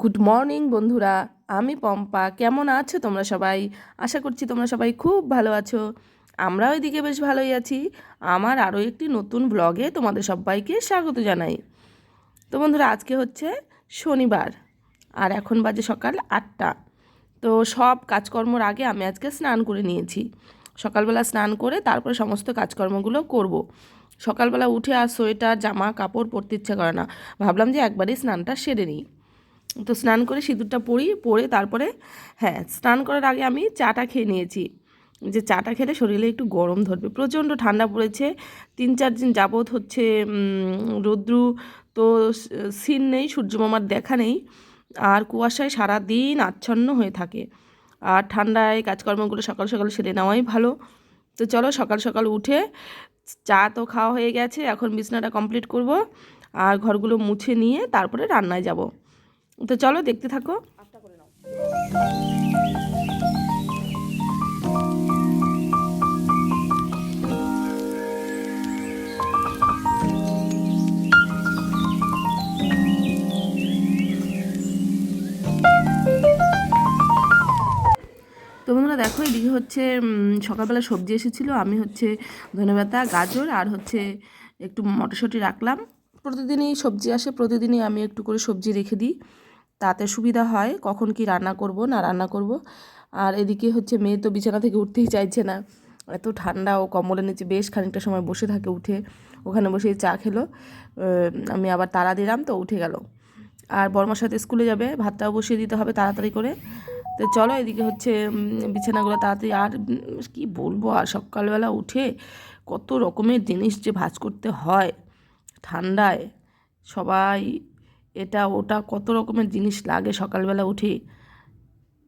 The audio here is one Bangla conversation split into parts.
গুড মর্নিং বন্ধুরা। আমি পম্পা। কেমন আছো তোমরা সবাই? আশা করছি তোমরা সবাই খুব ভালো আছো। আমরাও এদিকে বেশ ভালোই আছি। আমার আরও একটি নতুন ব্লগে তোমাদের সবাইকে স্বাগত জানাই। তো বন্ধুরা, আজকে হচ্ছে শনিবার, আর এখন বাজে সকাল আটটা। তো সব কাজকর্মর আগে আমি আজকে স্নান করে নিয়েছি। সকালবেলা স্নান করে তারপরে সমস্ত কাজকর্মগুলো করব। সকালবেলা উঠে আর সোয়েটার, জামা, কাপড় পরতে ইচ্ছা করে না। ভাবলাম যে একবারই স্নানটা সেরে নিই। তো স্নান করে সিঁদুরটা পরি, পরে তারপরে হ্যাঁ স্নান করার আগে আমি চাটা খেয়ে নিয়েছি। যে চাটা খেলে শরীরে একটু গরম ধরবে, প্রচণ্ড ঠান্ডা পড়েছে, তিন চার দিন যাবৎ হচ্ছে রৌদ্রু, তো সিন নেই, সূর্যমামার দেখা নেই, আর কুয়াশায় সারা দিন আচ্ছন্ন হয়ে থাকে। আর ঠান্ডায় কাজকর্মগুলো সকাল সকাল সেরে নেওয়াই ভালো। তো চলো সকাল সকাল উঠে, চা তো খাওয়া হয়ে গেছে, এখন বিছনাটা কমপ্লিট করব, আর ঘরগুলো মুছে নিয়ে তারপরে রান্নায় যাব। তো চলো দেখতে থাকো। তো বন্ধুরা দেখো এদিকে হচ্ছে সকালবেলা সবজি এসেছিল। আমি হচ্ছে ধনেপাতা গাজর আর হচ্ছে একটু মটরশুঁটি রাখলাম। প্রতিদিনই সবজি আসে প্রতিদিনই আমি একটু করে সবজি রেখে দিই। তাতে সুবিধা হয় কখন কি রান্না করব, না রান্না করব। আর এদিকে হচ্ছে মেয়ে তো বিছানা থেকে উঠতেই চাইছে না। এত ঠান্ডা, ও কম্বলের নিচে বেশ খানিকটা সময় বসে থাকে, উঠে ওখানে বসে চা খেলো। আমি আবার তাড়া দিলাম তো উঠে গেল। আর বর্মার সাথে স্কুলে যাবে, ভাতটাও বসিয়ে দিতে হবে তাড়াতাড়ি করে। তো চলো এদিকে হচ্ছে বিছানাগুলো তাড়াতাড়ি আর কি বলব আর সকালবেলা উঠে কত রকমের জিনিস যে ভাজ করতে হয়। ঠান্ডায় সবাই এটা, ওটা কত রকমের জিনিস লাগে সকালবেলা উঠে?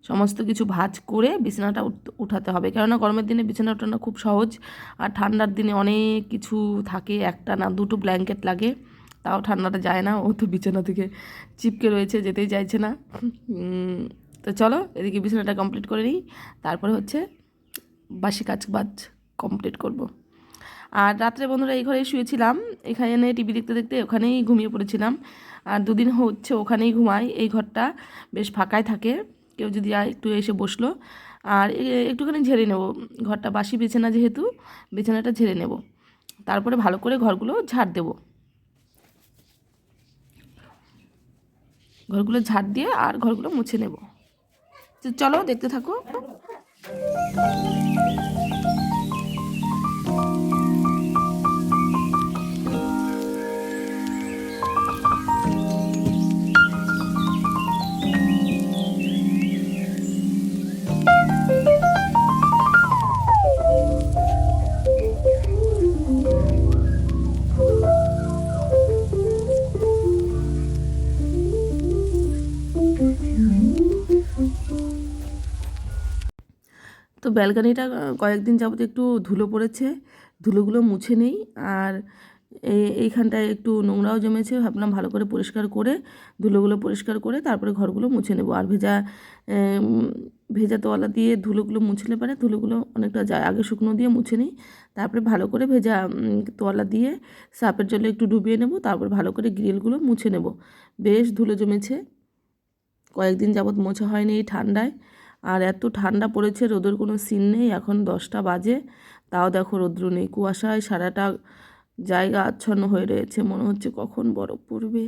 সমস্ত কিছু ভাজ করে বিছানাটা উঠাতে হবে। কেননা গরমের দিনে বিছানা ওঠানো খুব সহজ আর ঠান্ডার দিনে অনেক কিছু থাকে, একটা না দুটো ব্ল্যাঙ্কেট লাগে। তাও ঠান্ডাটা যায় না, ও তো বিছানা থেকে চিপকে রয়েছে, যেতেই চাইছে না। তো চলো এদিকে বিছানাটা কমপ্লিট করে নিই। তারপরে হচ্ছে বাসি কাজ বাজ কমপ্লিট করব। আর রাত্রে বন্ধুরা এই ঘরেই শুয়েছিলাম। এখানে টিভি দেখতে দেখতে ওখানেই ঘুমিয়ে পড়েছিলাম। আর দুদিন হচ্ছে ওখানেই ঘুমাই। এই ঘরটা বেশ ফাঁকাই থাকে। কেউ যদি একটু এসে বসল। আর একটুখানি ঝেড়ে নেব। ঘরটা বাসি বিছানা যেহেতু, বিছানাটা ঝেড়ে নেব। তারপরে ভালো করে ঘরগুলো ঝাড় দেব। ঘরগুলো ঝাড় দিয়ে আর ঘরগুলো মুছে নেব। চলো দেখতে থাকো। ব্যালকানিটা কয়েকদিন যাবত একটু ধুলো পড়েছে। ধুলোগুলো মুছে নেই। আর এইখানটায় একটু নোংরাও জমেছে। ভাবলাম ভালো করে পরিষ্কার করে, ধুলোগুলো পরিষ্কার করে তারপরে ঘরগুলো মুছে নেব। আর ভেজা ভেজা তোয়ালা দিয়ে ধুলোগুলো মুছলে পারে। ধুলোগুলো অনেকটা যায়। আগে শুকনো দিয়ে মুছে নিই। তারপরে ভালো করে ভেজা তোয়ালা দিয়ে সাপের জলে একটু ডুবিয়ে নেব। তারপর ভালো করে গ্রিলগুলো মুছে নেব। বেশ ধুলো জমেছে। কয়েকদিন যাবৎ মোছা হয়নি এই ঠান্ডায়। আর এত ঠান্ডা পড়েছে, রোদের কোনো সিন নেই, এখন দশটা বাজে। তাও দেখো রৌদ্র নেই, কুয়াশায় সারাটা জায়গা আচ্ছন্ন হয়ে রয়েছে, মনে হচ্ছে কখন বরফ পড়বে।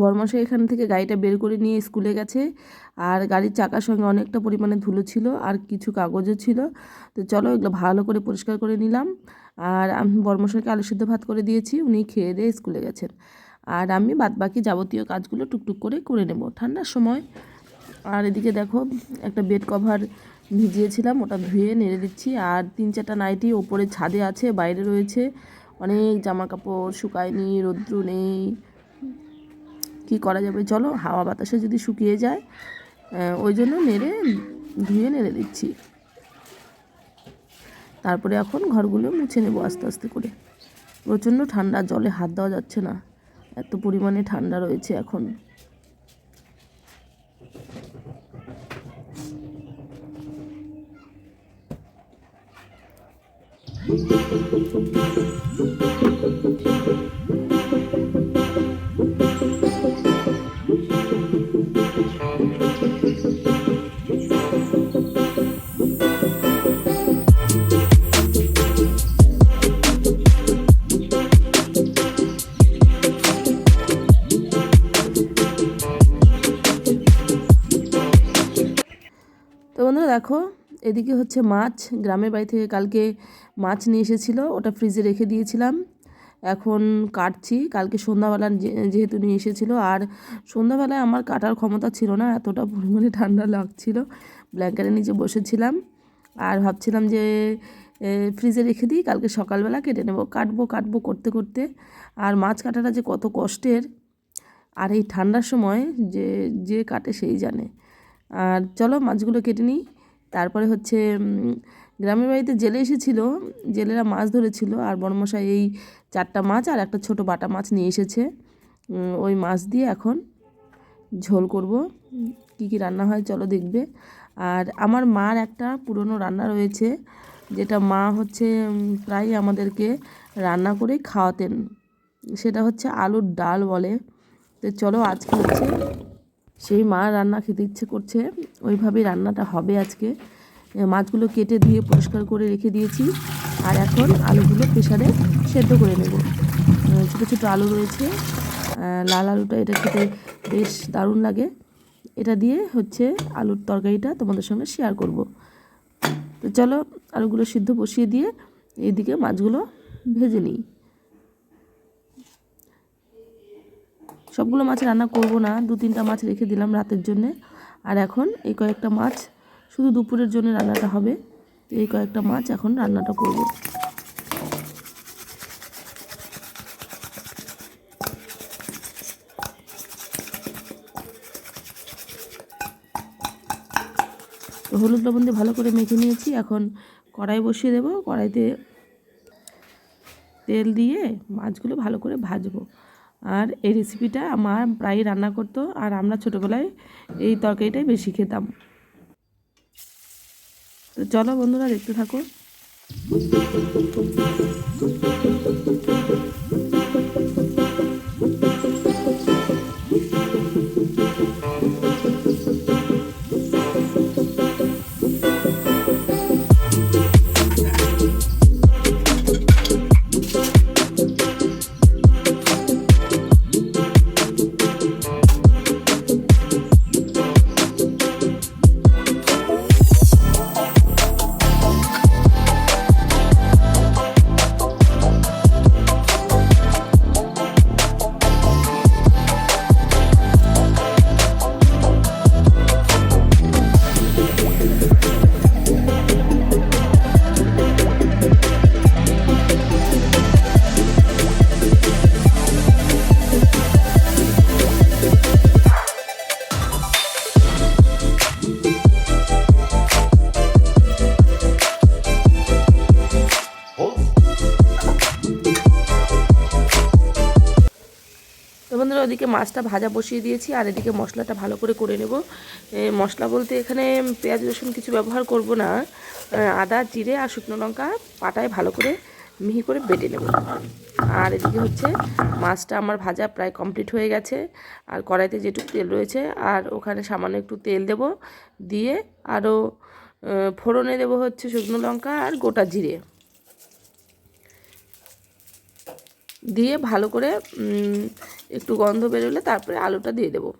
বরমাসে এখান থেকে গাড়িটা বের করে নিয়ে স্কুলে গেছে। আর গাড়ির চাকার সঙ্গে অনেকটা পরিমাণে ধুলো ছিল আর কিছু কাগজও ছিল। তো চলো এগুলো ভালো করে পরিষ্কার করে নিলাম। আর আমি বরমশাইকে আলু সিদ্ধ ভাত করে দিয়েছি, উনি খেয়ে দিয়ে স্কুলে গেছেন। আর আমি বাদ বাকি যাবতীয় কাজগুলো টুকটুক করে করে নেব ঠান্ডার সময়। আর এদিকে দেখো, একটা বেড কভার ভিজিয়েছিলাম, ওটা ধুয়ে নেড়ে দিচ্ছি। আর তিন চারটা নাইটি ওপরে ছাদে আছে, বাইরে রয়েছে। অনেক জামা কাপড় শুকায়নি, রৌদ্র নেই। কি করা যাবে? চলো, হাওয়া বাতাসে যদি শুকিয়ে যায় ওই জন্য নেড়ে, ধুয়ে নেড়ে দিচ্ছি। তারপরে এখন ঘরগুলো মুছে নেব আস্তে আস্তে করে। প্রচণ্ড ঠান্ডা, জলে হাত দেওয়া যাচ্ছে না। এত পরিমাণে ঠান্ডা রয়েছে এখন। তো এদিকে হচ্ছে মাছ, গ্রামের বাড়ি থেকে কালকে মাছ নিয়ে এসেছিল, ওটা ফ্রিজে রেখে দিয়েছিলাম। এখন কাটছি, কালকে সন্ধ্যাবেলা যেহেতু নিয়ে এসেছিল, আর সন্ধ্যাবেলায় আমার কাটার ক্ষমতা ছিল না, এতটা পরিমাণে ঠান্ডা লাগছিল ব্ল্যাঙ্কেটের নিচে বসেছিলাম। আর ভাবছিলাম যে ফ্রিজে রেখে দিই, কালকে সকালবেলা কেটে নেব। কাটবো কাটবো করতে করতে, আর মাছ কাটাটা যে কত কষ্টের। আর এই ঠান্ডার সময় যে যে কাটে সেই জানে। আর চলো মাছগুলো কেটে নিই। তারপরে হচ্ছে গ্রামের বাড়িতে জেলে এসেছিল, জেলেরা মাছ ধরেছিল, আর বড়মশাই এই চারটা মাছ আর একটা ছোট বাটা মাছ নিয়ে এসেছে। ওই মাছ দিয়ে এখন ঝোল করব। কি কি রান্না হয় চলো দেখবে। আর আমার মার একটা পুরনো রান্না রয়েছে, যেটা মা হচ্ছে প্রায় আমাদেরকে রান্না করে খাওয়াতেন। সেটা হচ্ছে আলুর ডাল বলে। তো চলো আজকে হচ্ছে সেই মা রান্না খেতে ইচ্ছে করছে, ওইভাবেই রান্নাটা হবে আজকে। মাছগুলো কেটে ধুয়ে পরিষ্কার করে রেখে দিয়েছি, আর এখন আলুগুলো প্রেশারে সেদ্ধ করে নেব। ছোটো ছোটো আলু রয়েছে লাল আলুটা এটা খেতে বেশ দারুণ লাগে। এটা দিয়ে হচ্ছে আলুর তরকারিটা তোমাদের সঙ্গে শেয়ার করব। তো চলো আলুগুলো সিদ্ধ বসিয়ে দিয়ে এইদিকে মাছগুলো ভেজে নিই। সবগুলো মাছ রান্না করব না। দু তিনটা মাছ রেখে দিলাম রাতের জন্যে। আর এখন এই কয়েকটা মাছ, শুধু দুপুরের জন্য রান্নাটা হবে। এই কয়েকটা মাছ এখন রান্নাটা করব। তো হলুদ লবণ দিয়ে ভালো করে মেখে নিয়েছি। এখন কড়াই বসিয়ে দেবো। কড়াইতে তেল দিয়ে মাছগুলো ভালো করে ভাজবো। আর এই রেসিপিটা আমার প্রায় রান্না করতো আর আমরা ছোটোবেলায় এই তরকারিটাই বেশি খেতাম। তো চলো বন্ধুরা, দেখতে থাকো। তো বন্ধুরা, ওদিকে মাছটা ভাজা বসিয়ে দিয়েছি, আর এদিকে মশলাটা ভালো করে করে নেব। মশলা বলতে এখানে পেঁয়াজ, রসুন কিছু ব্যবহার করব না। আদা, জিরে আর শুকনো লঙ্কা পাটায় ভালো করে মিহি করে বেটে নেব। আর এদিকে হচ্ছে মাছটা আমার ভাজা প্রায় কমপ্লিট হয়ে গেছে। আর কড়াইতে যেটুকু তেল রয়েছে, আর ওখানে সামান্য একটু তেল দেব দিয়ে আরও ফোড়নে দেব হচ্ছে শুকনো লঙ্কা আর গোটা জিরে। দিয়ে ভালো করে একটু গন্ধ বেরোলে তারপরে আলুটা দিয়ে দেবো।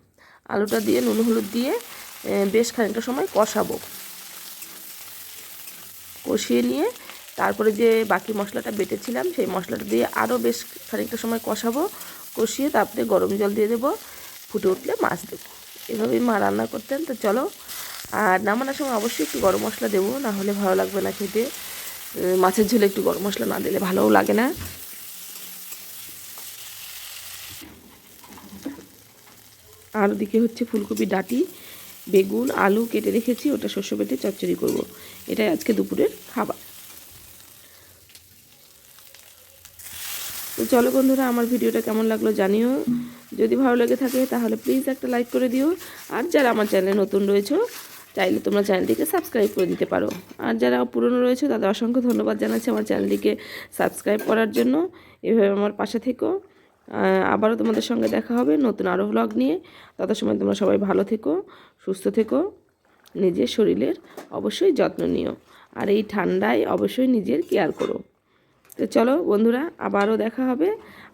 আলুটা দিয়ে, নুন, হলুদ দিয়ে বেশ খানিকটা সময় কষাবো। কষিয়ে নিয়ে তারপরে যে বাকি মশলাটা বেটেছিলাম, সেই মশলাটা দিয়ে আরও বেশ খানিকটা সময় কষাবো। কষিয়ে তারপরে গরম জল দিয়ে দেবো। ফুটে উঠলে মাছ দেবো। এভাবেই মা রান্না করতেন। তো চলো, আর নামানোর সময় অবশ্যই একটু গরম মশলা দেবো, না হলে ভালো লাগবে না খেতে। মাছের ঝোলে একটু গরম মশলা না দিলে ভালোও লাগে না। আর ওদিকে হচ্ছে ফুলকপি ডাটি, বেগুন, আলু কেটে রেখেছি, ওটা শস্য বেটে চচ্চড়ি করব। এটাই আজকে দুপুরের খাবার। তো চলো বন্ধুরা, আমার ভিডিওটা কেমন লাগল জানিও। যদি ভালো লেগে থাকে, তাহলে প্লিজ একটা লাইক করে দিও। আর যারা আমার চ্যানেলে নতুন রয়েছো, চাইলে তোমরা চ্যানেলটিকে সাবস্ক্রাইব করে দিতে পারো। আর যারা পুরনো রয়েছে, তাদের অসংখ্য ধন্যবাদ জানাচ্ছি আমার চ্যানেলটিকে সাবস্ক্রাইব করার জন্য। এভাবে আমার পাশে থেকো। আবারও তোমাদের সঙ্গে দেখা হবে নতুন আরও ভ্লগ নিয়ে। তত সময় তোমরা সবাই ভালো থেকো, সুস্থ থেকো, নিজের শরীরের অবশ্যই যত্ন নিও। আর এই ঠান্ডায় অবশ্যই নিজের কেয়ার করো। তো চলো বন্ধুরা, আবারও দেখা হবে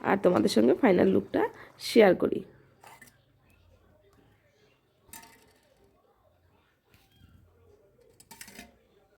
আর তোমাদের সঙ্গে ফাইনাল লুকটা শেয়ার করি।